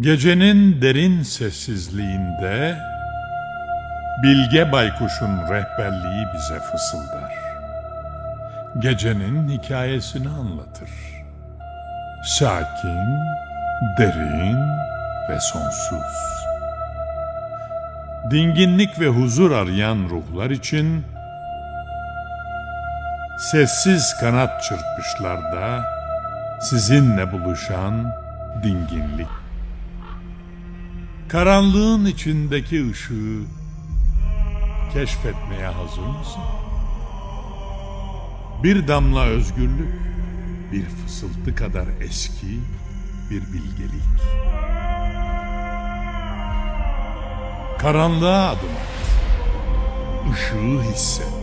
Gecenin derin sessizliğinde Bilge Baykuş'un rehberliği bize fısıldar. Gecenin hikayesini anlatır. Sakin, derin ve sonsuz. Dinginlik ve huzur arayan ruhlar için sessiz kanat çırpışlarda sizinle buluşan dinginlik. Karanlığın içindeki ışığı keşfetmeye hazır mısın? Bir damla özgürlük, bir fısıltı kadar eski bir bilgelik. Karanlığa adım at, ışığı hisset.